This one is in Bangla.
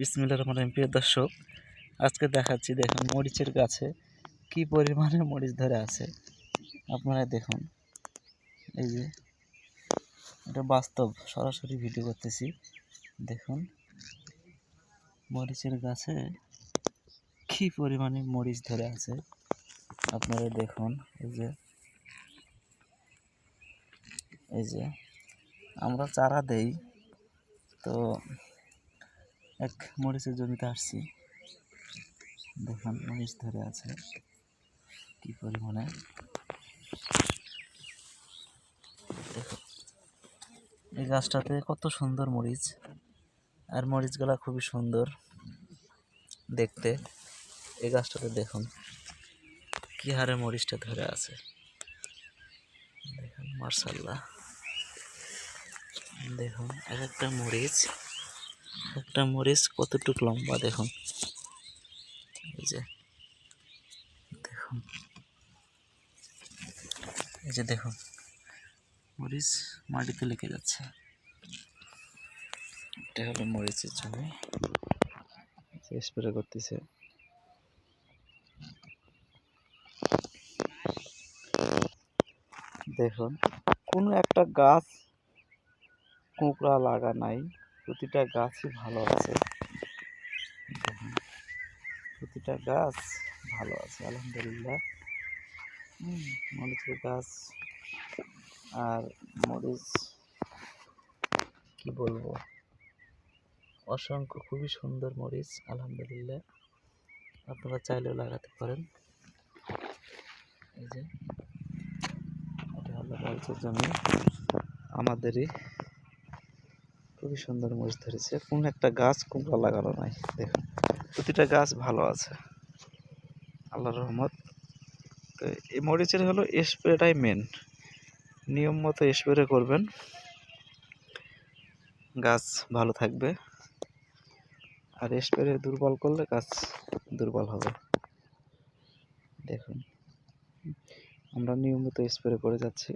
বিসমিল্লা রহমান রহিম। প্রিয় দর্শক, আজকে দেখাচ্ছি, দেখুন, মরিচের গাছে কি পরিমাণে মরিচ ধরে আছে। আপনারা দেখুন, এই যে, এটা বাস্তব, সরাসরি ভিডিও করতেছি। দেখুন, মরিচের গাছে কি পরিমাণে মরিচ ধরে আছে। আপনারা দেখুন, এই যে এই যে, আমরা চারা দেই, তো এক মরিচের জমিতে আসছি। দেখুন মরিচ ধরে আছে। কি পরিমাণে? এই গাছটাতে কত সুন্দর মরিচ। আর মরিচগুলা খুবই সুন্দর দেখতে। এই গাছটাতে দেখুন, কি হারে মরিচটা ধরে আছে। দেখুন মার্শাল্লাহ দেখুন, এক একটা মরিচ একটা মরিচ কতটুক লম্বা, দেখুন। এই যে, দেখুন। এই যে, দেখুন। মরিচ মাটিতে লেগে যাচ্ছে। এটা হলো মরিচের জমি। স্প্রে করতেছে। দেখুন, কোনো একটা গাছ কোঁকড়া লাগা নাই। প্রতিটা গাছই ভালো আছে। প্রতিটা গাছ ভালো আছে, আলহামদুলিল্লাহ। মরিচের গাছ আর মরিচ কি বলব? অসংখ্য, খুবই সুন্দর মরিচ, আলহামদুলিল্লাহ। আপনারা চাইলেও লাগাতে পারেন। এই যে, এটা হলো মরিচের জমি। আমাদেরই খুবই সুন্দর মরিচ ধরেছে। কোন একটা গাছ কুমড়া লাগানো নাই, দেখুন। প্রতিটা গাছ ভালো আছে। আল্লাহর রহমত। তো এই মরিচের হলো স্প্রেটাই মেন নিয়ম মতো স্প্রে করবেন। গাছ ভালো থাকবে। আর স্প্রে দুর্বল করলে গাছ দুর্বল হবে। দেখুন। আমরা নিয়মিত স্প্রে করে যাচ্ছি।